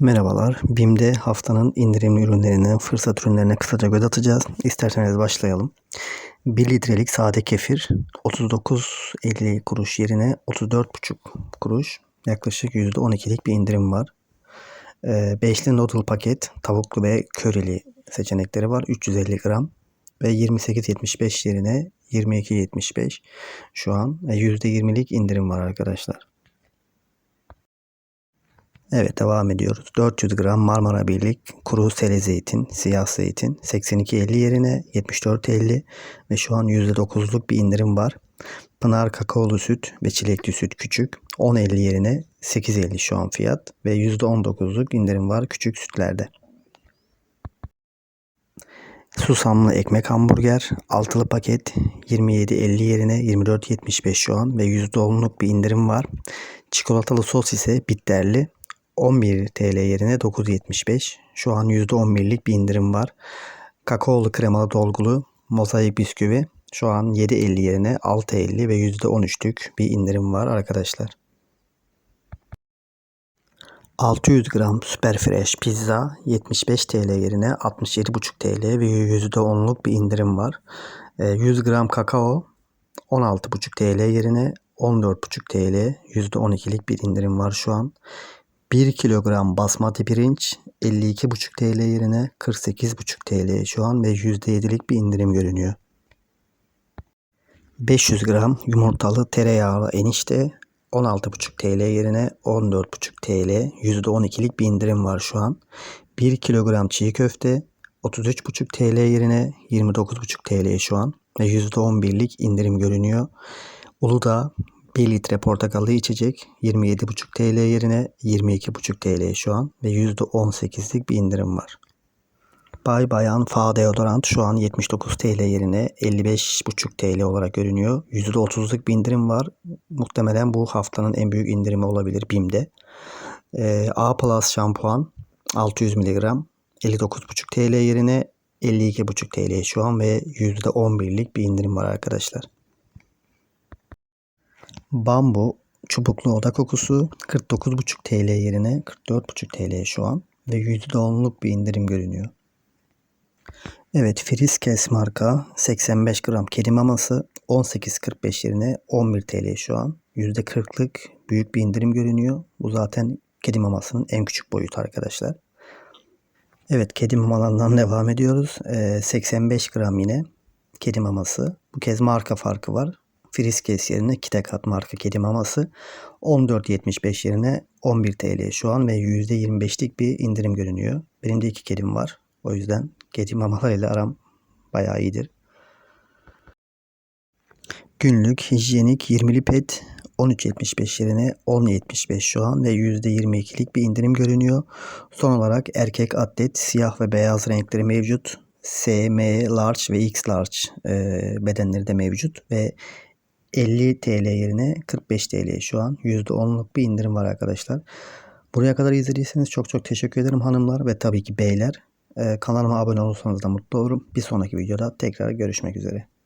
Merhabalar. BİM'de haftanın indirimli ürünlerine, fırsat ürünlerine kısaca göz atacağız. İsterseniz başlayalım. 1 litrelik sade kefir 39.50 kuruş yerine 34.5 kuruş. Yaklaşık %12'lik bir indirim var. Ee, Beşli noodle paket tavuklu ve körili seçenekleri var. 350 gram ve 28.75 yerine 22.75 şu an e, %20'lik indirim var arkadaşlar. Evet devam ediyoruz. 400 gram Marmara Birlik kuru sele zeytin, siyah zeytin 82.50 yerine 74.50 ve şu an %9'luk bir indirim var. Pınar kakaolu süt ve çilekli süt küçük 10.50 yerine 8.50 şu an fiyat ve %19'luk indirim var küçük sütlerde. Susamlı ekmek hamburger altılı paket 27.50 yerine 24.75 şu an ve %10'luk bir indirim var. Çikolatalı sos ise bitterli 11 TL yerine 9.75. Şu an %11'lik bir indirim var. Kakaolu kremalı dolgulu mozaik bisküvi şu an 7.50 yerine 6.50 ve %13'lük bir indirim var arkadaşlar. 600 gram Super Fresh pizza 75 TL yerine 67,5 TL ve %10'luk bir indirim var. 100 gram kakao 16,5 TL yerine 14,5 TL %12'lik bir indirim var şu an. 1 kilogram basmati pirinç 52,5 TL yerine 48,5 TL şu an ve %7'lik bir indirim görünüyor. 500 gram yumurtalı tereyağlı enişte 16,5 TL yerine 14,5 TL %12'lik bir indirim var şu an. 1 kilogram çiğ köfte 33,5 TL yerine 29,5 TL şu an ve %11'lik indirim görünüyor. Uludağ 1 litre portakallı içecek 27,5 TL yerine 22,5 TL şu an ve %18'lik bir indirim var. Bay Bayan Fa deodorant şu an 79 TL yerine 55,5 TL olarak görünüyor. %30'luk bir indirim var. Muhtemelen bu haftanın en büyük indirimi olabilir BİM'de. Ee, A Plus şampuan 600 mg 59,5 TL yerine 52,5 TL şu an ve %11'lik bir indirim var arkadaşlar. Bambu çubuklu oda kokusu 49,5 TL yerine 44,5 TL şu an ve %10'luk bir indirim görünüyor. Evet Friskes marka 85 gram kedi maması 18.45 yerine 11 TL şu an. %40'lık büyük bir indirim görünüyor. Bu zaten kedi mamasının en küçük boyutu arkadaşlar. Evet kedi mamalarından devam ediyoruz. Ee, 85 gram yine kedi maması. Bu kez marka farkı var. Friskes yerine Kitekat marka kedi maması 14.75 yerine 11 TL şu an ve %25'lik bir indirim görünüyor. Benim de iki kedim var. O yüzden kedi mamalarıyla aram bayağı iyidir. Günlük hijyenik 20'li pet 13.75 yerine 10.75 şu an ve %22'lik bir indirim görünüyor. Son olarak erkek atlet siyah ve beyaz renkleri mevcut. S, M, large ve X large e, bedenleri de mevcut ve 50 TL yerine 45 TL şu an. %10'luk bir indirim var arkadaşlar. Buraya kadar izlediyseniz çok çok teşekkür ederim hanımlar ve tabii ki beyler. Ee, kanalıma abone olursanız da mutlu olurum. Bir sonraki videoda tekrar görüşmek üzere.